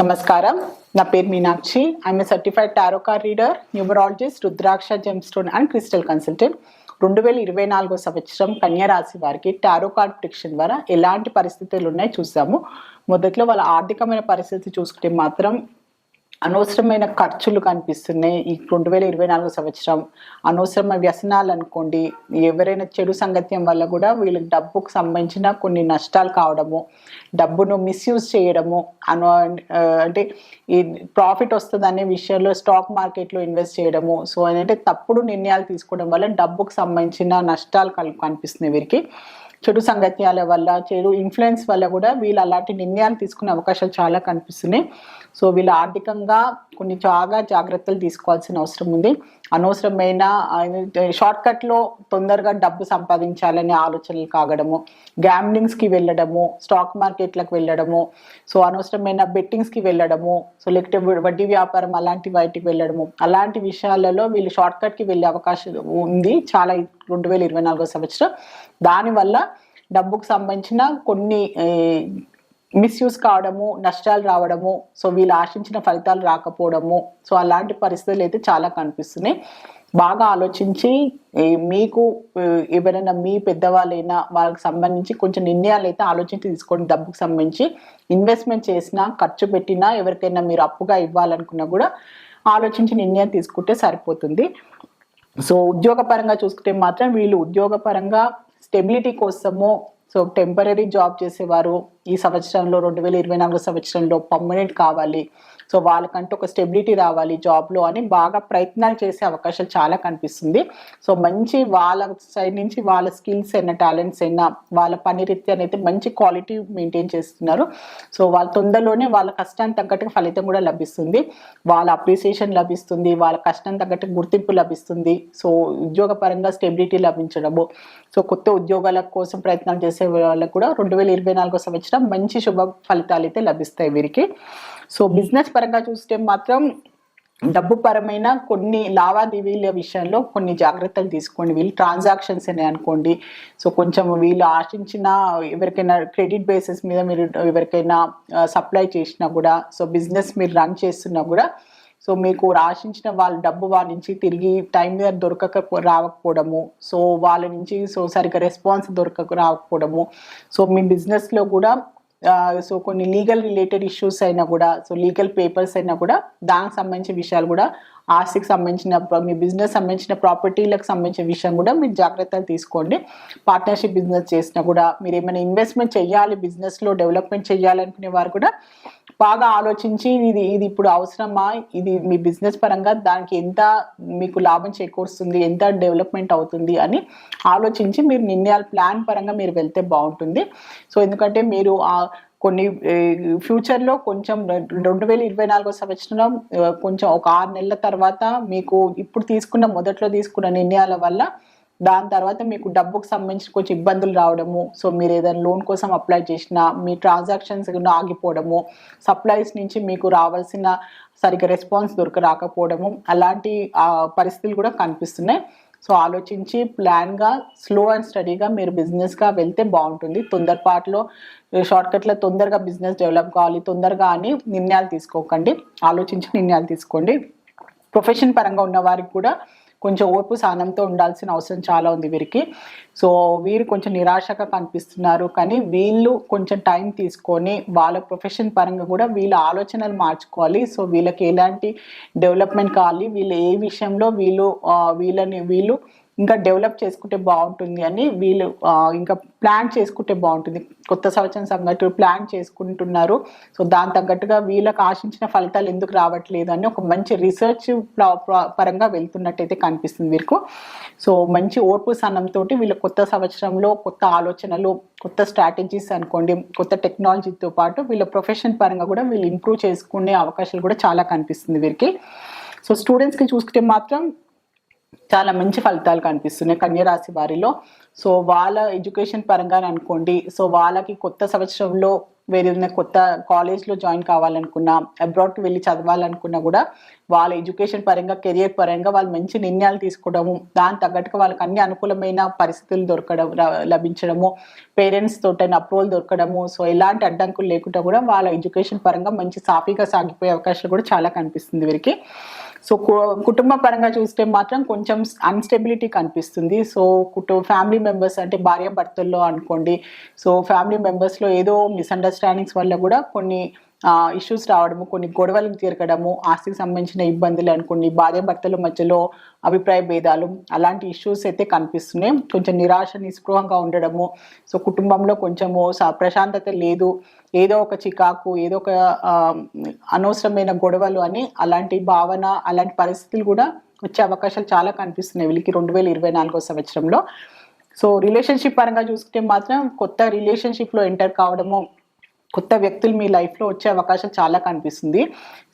నమస్కారం. నా పేరు Meenakshi. I'm a certified tarot card reader numerologist rudraksha gemstone and crystal consultant రెండు వేల ఇరవై నాలుగో సంవత్సరం కన్యారాశి వారికి టారో కార్డ్ ప్రిడిక్షన్ ద్వారా ఎలాంటి పరిస్థితులు ఉన్నాయి చూసాము. మొదట్లో వాళ్ళ ఆర్థికమైన పరిస్థితి చూసుకుంటే మాత్రం అనవసరమైన ఖర్చులు కనిపిస్తున్నాయి. ఈ రెండు వేల ఇరవై నాలుగు సంవత్సరం అనవసరమైన వ్యసనాలు అనుకోండి ఎవరైనా చెడు సంగత్యం వల్ల కూడా వీళ్ళకి డబ్బుకు సంబంధించిన కొన్ని నష్టాలు కావడము డబ్బును మిస్యూజ్ చేయడము అను అంటే ఈ ప్రాఫిట్ వస్తుంది అనే విషయంలో స్టాక్ మార్కెట్లో ఇన్వెస్ట్ చేయడము. సో ఏంటంటే తప్పుడు నిర్ణయాలు తీసుకోవడం వల్ల డబ్బుకు సంబంధించిన నష్టాలు కనిపిస్తున్నాయి వీరికి. చెడు సంగత్యాల వల్ల చెడు ఇన్ఫ్లుయెన్స్ వల్ల కూడా వీళ్ళు అలాంటి నిర్ణయాలు తీసుకునే అవకాశాలు చాలా కనిపిస్తున్నాయి. సో వీళ్ళు ఆర్థికంగా కొన్ని చాలా జాగ్రత్తలు తీసుకోవాల్సిన అవసరం ఉంది. అనవసరమైన షార్ట్ కట్లో తొందరగా డబ్బు సంపాదించాలనే ఆలోచనలు కాగడము గ్యాంబ్లింగ్స్కి వెళ్ళడము స్టాక్ మార్కెట్లకు వెళ్ళడము సో అనవసరమైన బెట్టింగ్స్కి వెళ్ళడము సో లేకపోతే వడ్డీ వ్యాపారం అలాంటి వాటికి వెళ్ళడము అలాంటి విషయాలలో వీళ్ళు షార్ట్ కట్కి వెళ్ళే అవకాశం ఉంది చాలా రెండు వేల ఇరవై నాలుగో సంవత్సరం. దానివల్ల డబ్బుకు సంబంధించిన కొన్ని మిస్యూజ్ కావడము నష్టాలు రావడము సో వీళ్ళు ఆశించిన ఫలితాలు రాకపోవడము సో అలాంటి పరిస్థితులు అయితే చాలా కనిపిస్తున్నాయి. బాగా ఆలోచించి మీకు ఎవరైనా మీ పెద్దవాళ్ళైనా వాళ్ళకి సంబంధించి కొంచెం నిర్ణయాలు అయితే ఆలోచించి తీసుకోండి డబ్బుకు సంబంధించి. ఇన్వెస్ట్మెంట్ చేసినా ఖర్చు పెట్టినా ఎవరికైనా మీరు అప్పుగా ఇవ్వాలనుకున్నా కూడా ఆలోచించి నిర్ణయం తీసుకుంటే సరిపోతుంది. సో ఉద్యోగపరంగా చూసుకుంటే మాత్రం వీళ్ళు ఉద్యోగపరంగా స్టెబిలిటీ కోసము సో టెంపరీ జాబ్ చేసేవారు ఈ సంవత్సరంలో రెండు వేల ఇరవై నాలుగు సంవత్సరంలో పర్మనెంట్ కావాలి. సో వాళ్ళకంటూ ఒక స్టెబిలిటీ రావాలి జాబ్లో అని బాగా ప్రయత్నాలు చేసే అవకాశాలు చాలా కనిపిస్తుంది. సో మంచి వాళ్ళ సైడ్ నుంచి వాళ్ళ స్కిల్స్ అయినా టాలెంట్స్ అయినా వాళ్ళ పని రీత్యా అయితే మంచి క్వాలిటీ మెయింటైన్ చేస్తున్నారు. సో వాళ్ళ తొందరలోనే వాళ్ళ కష్టానికి తగ్గట్టుగా ఫలితం కూడా లభిస్తుంది. వాళ్ళ అప్రిసియేషన్ లభిస్తుంది వాళ్ళ కష్టం తగ్గట్టు గుర్తింపు లభిస్తుంది. సో ఉద్యోగపరంగా స్టెబిలిటీ లభించడము. సో కొత్త ఉద్యోగాల కోసం ప్రయత్నాలు చేసే వాళ్ళకు కూడా రెండు వేల ఇరవై నాలుగో సంవత్సరం మంచి శుభ ఫలితాలు అయితే లభిస్తాయి వీరికి. సో బిజినెస్ పరంగా చూస్తే మాత్రం డబ్బు పరమైన కొన్ని లావాదేవీల విషయంలో కొన్ని జాగ్రత్తలు తీసుకోండి. వీళ్ళు ట్రాన్సాక్షన్స్ అని అనుకోండి. సో కొంచెం వీళ్ళు ఆశించిన ఎవరికైనా క్రెడిట్ బేసిస్ మీద మీరు ఎవరికైనా సప్లై చేసినా కూడా సో బిజినెస్ మీరు రన్ చేస్తున్నా కూడా సో మీకు ఆశించిన వాళ్ళ డబ్బు వాళ్ళ నుంచి తిరిగి టైం మీద దొరకక రాకపోవడము. సో వాళ్ళ నుంచి సో సరిగ్గా రెస్పాన్స్ దొరకక రాకపోవడము. సో మీ బిజినెస్లో కూడా సో కొన్ని లీగల్ రిలేటెడ్ ఇష్యూస్ అయినా కూడా సో లీగల్ పేపర్స్ అయినా కూడా దానికి సంబంధించిన విషయాలు కూడా ఆస్తికి సంబంధించిన ప్ర- మీ బిజినెస్ సంబంధించిన ప్రాపర్టీలకు సంబంధించిన విషయం కూడా మీరు జాగ్రత్తలు తీసుకోండి. పార్ట్నర్షిప్ బిజినెస్ చేసినా కూడా మీరు ఏమైనా ఇన్వెస్ట్మెంట్ చేయాలి బిజినెస్లో డెవలప్మెంట్ చేయాలనుకునే వారు కూడా బాగా ఆలోచించి ఇది ఇది ఇప్పుడు అవసరమా? ఇది మీ బిజినెస్ పరంగా దానికి ఎంత మీకు లాభం చేకూరుస్తుంది? ఎంత డెవలప్మెంట్ అవుతుంది? అని ఆలోచించి మీరు నిర్ణయాలు ప్లాన్ పరంగా మీరు వెళ్తే బాగుంటుంది. సో ఎందుకంటే మీరు ఆ కొన్ని ఫ్యూచర్లో కొంచెం రెండు వేల ఇరవై నాలుగో సంవత్సరం కొంచెం ఒక ఆరు నెలల తర్వాత మీకు ఇప్పుడు తీసుకున్న మొదట్లో తీసుకున్న నిర్ణయాల వల్ల దాని తర్వాత మీకు డబ్బుకు సంబంధించి కొంచెం ఇబ్బందులు రావడము సో మీరు ఏదైనా లోన్ కోసం అప్లై చేసినా మీ ట్రాన్సాక్షన్స్ ఆగిపోవడము సప్లైస్ నుంచి మీకు రావాల్సిన సరిగ్గా రెస్పాన్స్ దొరక రాకపోవడము అలాంటి పరిస్థితులు కూడా కనిపిస్తున్నాయి. సో ఆలోచించి ప్లాన్గా స్లో అండ్ స్టడీగా మీరు బిజినెస్గా వెళ్తే బాగుంటుంది. తొందరపాటులో షార్ట్కట్లో తొందరగా బిజినెస్ డెవలప్ కావాలి తొందరగా అని నిర్ణయాలు తీసుకోకండి. ఆలోచించి నిర్ణయాలు తీసుకోండి. ప్రొఫెషన్ పరంగా ఉన్న వారికి కూడా కొంచెం ఓర్పు సహనంతో ఉండాల్సిన అవసరం చాలా ఉంది వీరికి. సో వీరు కొంచెం నిరాశగా కనిపిస్తున్నారు. కానీ వీళ్ళు కొంచెం టైం తీసుకొని వాళ్ళ ప్రొఫెషన్ పరంగా కూడా వీళ్ళ ఆలోచనలు మార్చుకోవాలి. సో వీళ్ళకి ఎలాంటి డెవలప్మెంట్ కావాలి? వీళ్ళు ఏ విషయంలో వీళ్ళు వీళ్ళని వీళ్ళు ఇంకా డెవలప్ చేసుకుంటే బాగుంటుంది అని వీళ్ళు ఇంకా ప్లాన్ చేసుకుంటే బాగుంటుంది. కొత్త సంవత్సరం సంగతి ప్లాన్ చేసుకుంటున్నారు. సో దాని తగ్గట్టుగా వీళ్ళకి ఆశించిన ఫలితాలు ఎందుకు రావట్లేదు అని ఒక మంచి రీసెర్చ్ పరంగా వెళ్తున్నట్టయితే కనిపిస్తుంది వీరికి సో మంచి ఓర్పు సన్నంతో వీళ్ళు కొత్త సంవత్సరంలో కొత్త ఆలోచనలు కొత్త స్ట్రాటజీస్ అనుకోండి కొత్త టెక్నాలజీతో పాటు వీళ్ళ ప్రొఫెషన్ పరంగా కూడా వీళ్ళు ఇంప్రూవ్ చేసుకునే అవకాశాలు కూడా చాలా కనిపిస్తుంది వీరికి. సో స్టూడెంట్స్కి చూసుకుంటే మాత్రం చాలా మంచి ఫలితాలు కనిపిస్తున్నాయి కన్యరాశి వారిలో. సో వాళ్ళ ఎడ్యుకేషన్ పరంగా అనుకోండి. సో వాళ్ళకి కొత్త సంవత్సరంలో వేరే కొత్త కాలేజ్లో జాయిన్ కావాలనుకున్నా అబ్రాడ్కి వెళ్ళి చదవాలనుకున్నా కూడా వాళ్ళ ఎడ్యుకేషన్ పరంగా కెరియర్ పరంగా వాళ్ళు మంచి నిర్ణయాలు తీసుకోవడము దాని తగ్గట్టుగా వాళ్ళకి అన్ని అనుకూలమైన పరిస్థితులు దొరకడం లభించడము పేరెంట్స్ తోటైన అప్రూవల్ దొరకడము సో ఎలాంటి అడ్డంకులు లేకుండా కూడా వాళ్ళ ఎడ్యుకేషన్ పరంగా మంచి సాఫీగా సాగిపోయే అవకాశాలు కూడా చాలా కనిపిస్తుంది వీరికి. సో కుటుంబ పరంగా చూస్తే మాత్రం కొంచెం అన్స్టెబిలిటీ కనిపిస్తుంది. సో కుటుంబ ఫ్యామిలీ మెంబర్స్ అంటే భార్య భర్తల్లో అనుకోండి సో ఫ్యామిలీ మెంబర్స్లో ఏదో మిస్అండర్స్టాండింగ్స్ వల్ల కూడా కొన్ని ఇష్యూస్ రావడము కొన్ని గొడవలు తీరకడము ఆస్తికి సంబంధించిన ఇబ్బందులు అనుకోండి భార్య భర్తల మధ్యలో అభిప్రాయ భేదాలు అలాంటి ఇష్యూస్ అయితే కనిపిస్తున్నాయి. కొంచెం నిరాశ నిస్పృహంగా ఉండడము సో కుటుంబంలో కొంచెము స- ప్రశాంతత లేదు. ఏదో ఒక చికాకు ఏదో ఒక అనవసరమైన గొడవలు అని అలాంటి భావన అలాంటి పరిస్థితులు కూడా వచ్చే అవకాశాలు చాలా కనిపిస్తున్నాయి వీళ్ళకి రెండు వేల ఇరవై నాలుగో సంవత్సరంలో. సో రిలేషన్షిప్ పరంగా చూసుకుంటే మాత్రం కొత్త రిలేషన్షిప్లో ఎంటర్ కావడము కొత్త వ్యక్తులు మీ లైఫ్లో వచ్చే అవకాశం చాలా కనిపిస్తుంది.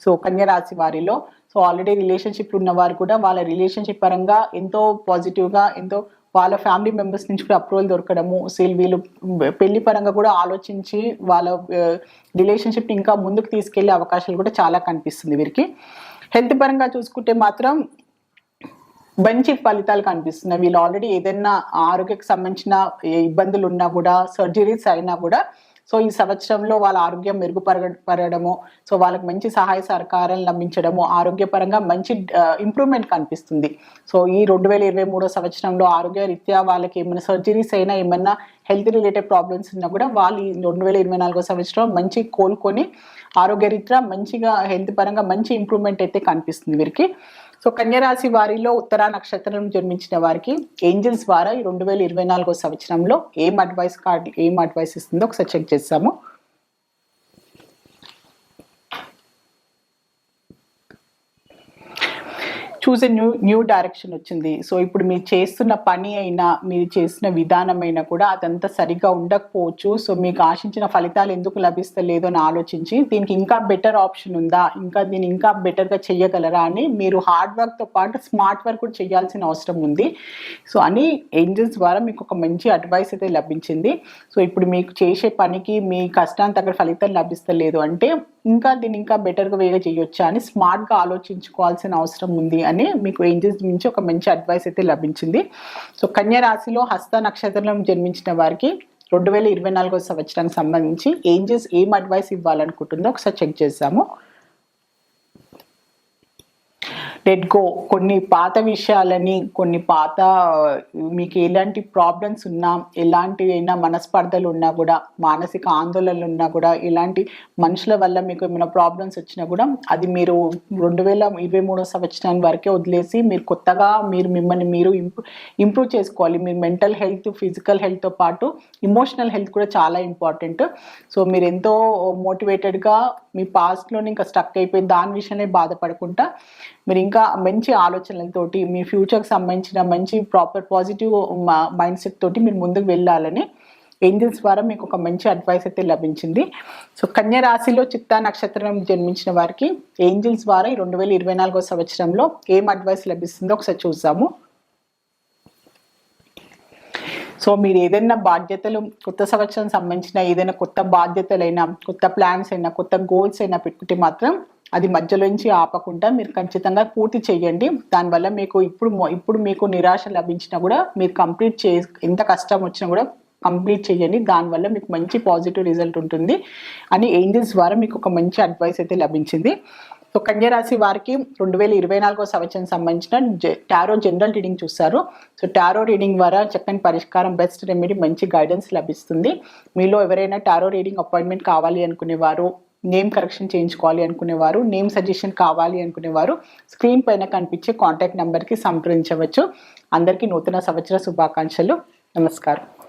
సో కన్య రాశి వారిలో సో ఆల్రెడీ రిలేషన్షిప్ ఉన్నవారు కూడా వాళ్ళ రిలేషన్షిప్ పరంగా ఎంతో పాజిటివ్గా ఎంతో వాళ్ళ ఫ్యామిలీ మెంబర్స్ నుంచి కూడా అప్రూవల్ దొరకడము సేల్ వీళ్ళు పెళ్ళి పరంగా కూడా ఆలోచించి వాళ్ళ రిలేషన్షిప్ ఇంకా ముందుకు తీసుకెళ్ళే అవకాశాలు కూడా చాలా కనిపిస్తుంది వీరికి. హెల్త్ పరంగా చూసుకుంటే మాత్రం మంచి ఫలితాలు కనిపిస్తున్నాయి. వీళ్ళు ఆల్రెడీ ఏదైనా ఆరోగ్యకు సంబంధించిన ఇబ్బందులు ఉన్నా కూడా సర్జరీస్ అయినా కూడా సో ఈ సంవత్సరంలో వాళ్ళ ఆరోగ్యం మెరుగుపరగడము సో వాళ్ళకి మంచి సహాయ సహకారం లభించడము ఆరోగ్యపరంగా మంచి ఇంప్రూవ్మెంట్ కనిపిస్తుంది. సో ఈ రెండు వేల ఇరవై మూడో సంవత్సరంలో ఆరోగ్య రీత్యా వాళ్ళకి ఏమైనా సర్జరీస్ అయినా ఏమైనా హెల్త్ రిలేటెడ్ ప్రాబ్లమ్స్ ఉన్నా కూడా వాళ్ళు ఈ రెండు వేల ఇరవై నాలుగో సంవత్సరం మంచి కోలుకొని ఆరోగ్య రీత్యా మంచిగా హెల్త్ పరంగా మంచి ఇంప్రూవ్మెంట్ అయితే కనిపిస్తుంది వీరికి. సో కన్యరాశి వారిలో ఉత్తరా నక్షత్రం జన్మించిన వారికి ఏంజిల్స్ ద్వారా ఈ రెండు వేల ఇరవై నాలుగో సంవత్సరంలో ఏం అడ్వైస్ కార్డ్ ఏం అడ్వైస్ ఇస్తుందో ఒకసారి చెక్ చేస్తాము. చూసే న్యూ న్యూ డైరెక్షన్ వచ్చింది. సో ఇప్పుడు మీరు చేస్తున్న పని అయినా మీరు చేసిన విధానమైనా కూడా అదంతా సరిగా ఉండకపోవచ్చు. సో మీకు ఆశించిన ఫలితాలు ఎందుకు లభిస్తలేదో అని ఆలోచించి దీనికి ఇంకా బెటర్ ఆప్షన్ ఉందా? ఇంకా దీన్ని ఇంకా బెటర్గా చెయ్యగలరా అని మీరు హార్డ్ వర్క్తో పాటు స్మార్ట్ వర్క్ కూడా చేయాల్సిన అవసరం ఉంది. సో అని ఏంజల్స్ ద్వారా మీకు ఒక మంచి అడ్వైస్ అయితే లభించింది. సో ఇప్పుడు మీకు చేసే పనికి మీ కష్టానికి తగ్గ ఫలితం లభిస్తలేదు అంటే ఇంకా దీన్ని ఇంకా బెటర్గా వేగా చేయొచ్చా అని స్మార్ట్గా ఆలోచించుకోవాల్సిన అవసరం ఉంది అని మీకు ఏంజెస్ నుంచి ఒక మంచి అడ్వైస్ అయితే లభించింది. సో కన్యా రాశిలో హస్త నక్షత్రం జన్మించిన వారికి రెండు వేల ఇరవై నాలుగో సంవత్సరానికి సంబంధించి ఏంజెస్ ఏం అడ్వైస్ ఇవ్వాలనుకుంటుందో ఒకసారి చెక్ చేద్దాము. లెట్ గో కొన్ని పాత విషయాలని కొన్ని పాత మీకు ఎలాంటి ప్రాబ్లమ్స్ ఉన్నా ఎలాంటి అయినా మనస్పర్ధలు ఉన్నా కూడా మానసిక ఆందోళనలు ఉన్నా కూడా ఇలాంటి మనుషుల వల్ల మీకు ఏమైనా ప్రాబ్లమ్స్ వచ్చినా కూడా అది మీరు రెండు వేల ఇరవై మూడో సంవత్సరం వరకే వదిలేసి మీరు కొత్తగా మీరు మిమ్మల్ని మీరు ఇంప్రూ ఇంప్రూవ్ చేసుకోవాలి. మీరు మెంటల్ హెల్త్ ఫిజికల్ హెల్త్తో పాటు ఇమోషనల్ హెల్త్ కూడా చాలా ఇంపార్టెంట్ సో మీరు ఎంతో మోటివేటెడ్గా మీ పాస్ట్లోనే ఇంకా స్టక్ అయిపోయి దాని విషయమే బాధపడకుండా మీరు ఇంకా మంచి ఆలోచనలతోటి మీ ఫ్యూచర్కి సంబంధించిన మంచి ప్రాపర్ పాజిటివ్ మైండ్ సెట్ తోటి మీరు ముందుకు వెళ్ళాలని ఏంజల్స్ ద్వారా మీకు ఒక మంచి అడ్వైస్ అయితే లభించింది. సో కన్య రాశిలో చిత్తా నక్షత్రం జన్మించిన వారికి ఏంజల్స్ ద్వారా ఈ రెండు వేల ఇరవై నాలుగో సంవత్సరంలో ఏం అడ్వైస్ లభిస్తుందో ఒకసారి చూద్దాము. సో మీరు ఏదైనా బాధ్యతలు కొత్త సంవత్సరం సంబంధించిన ఏదైనా కొత్త బాధ్యతలైనా కొత్త ప్లాన్స్ అయినా కొత్త గోల్స్ అయినా పెట్టుకుంటే మాత్రం అది మధ్యలోంచి ఆపకుండా మీరు ఖచ్చితంగా పూర్తి చేయండి. దానివల్ల మీకు ఇప్పుడు ఇప్పుడు మీకు నిరాశ లభించినా కూడా మీరు కంప్లీట్ చే ఎంత కష్టం వచ్చినా కూడా కంప్లీట్ చేయండి. దానివల్ల మీకు మంచి పాజిటివ్ రిజల్ట్ ఉంటుంది. అని ఏంజిల్స్ ద్వారా మీకు ఒక మంచి అడ్వైస్ అయితే లభించింది. సో కన్యరాశి వారికి రెండు వేల ఇరవై నాలుగో సంవత్సరం సంబంధించిన జె- టారో జనరల్ రీడింగ్ చూస్తారు సో టారో రీడింగ్ ద్వారా చక్కని పరిష్కారం బెస్ట్ రెమెడీ మంచి గైడెన్స్ లభిస్తుంది. మీలో ఎవరైనా టారో రీడింగ్ అపాయింట్మెంట్ కావాలి అనుకునేవారు నేమ్ కరెక్షన్ చేయించుకోవాలి అనుకునేవారు నేమ్ సజెషన్ కావాలి అనుకునేవారు స్క్రీన్ పైన కనిపించే కాంటాక్ట్ నెంబర్కి సంప్రదించవచ్చు. అందరికీ నూతన సంవత్సర శుభాకాంక్షలు. నమస్కారం.